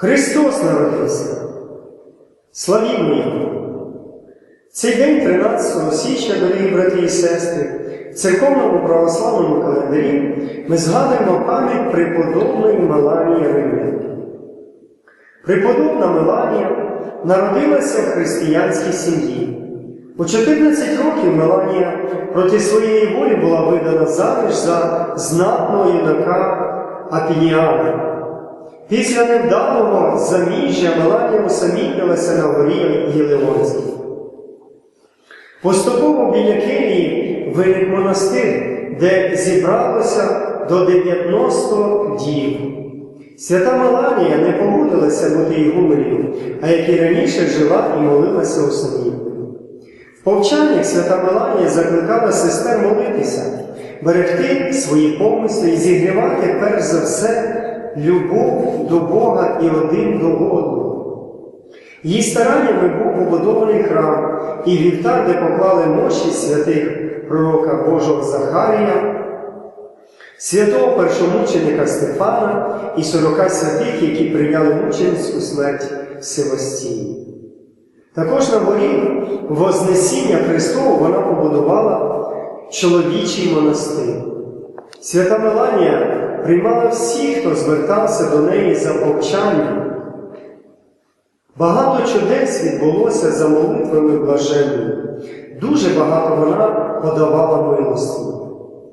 Христос народився. Славімо Його! Цей день 13 січня, дорогі брати і сестри, в церковному православному календарі ми згадуємо пам'ять преподобної Меланії Римлян. Преподобна Меланія народилася в християнській сім'ї. У 14 років Меланія проти своєї волі була видана заміж за знатного юнака Апініана. Після невдалого заміжжя Меланія усамітнилася на горі Єлеонській. Поступово біля Києві виник монастир, де зібралося до 90 дів. Свята Меланія не погодилася бути ігуменою, а як і раніше жила і молилася у собі. В повчаннях свята Меланія закликала сестер молитися, берегти свої помисли і зігрівати перш за все любов до Бога і один до одного. Її стараннями був побудований храм і вівтар, де поклали мощі святих пророка Божого Захарія, святого першомученика Стефана і сорока святих, які прийняли мученицьку смерть в Севастії. Також на горі Вознесіння Христову вона побудувала чоловічий монастир. Свята Меланія приймала всіх, хто звертався до неї за повчанням. Багато чудес відбулося за молитвами блаженною. Дуже багато вона подавала милості.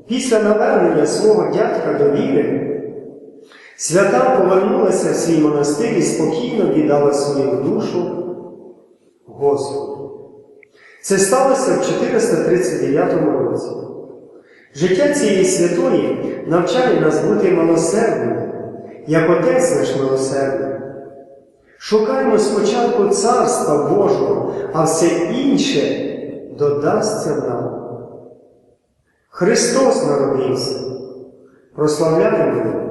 Після навернення свого дядька до віри, свята повернулася в свій монастир і спокійно віддала свою душу Господу. Це сталося в 439 році. Життя цієї святої навчає нас бути милосердними, як Отець наш милосердний. Шукаємо спочатку Царства Божого, а все інше додасться нам. Христос народився. Прославляємо Його!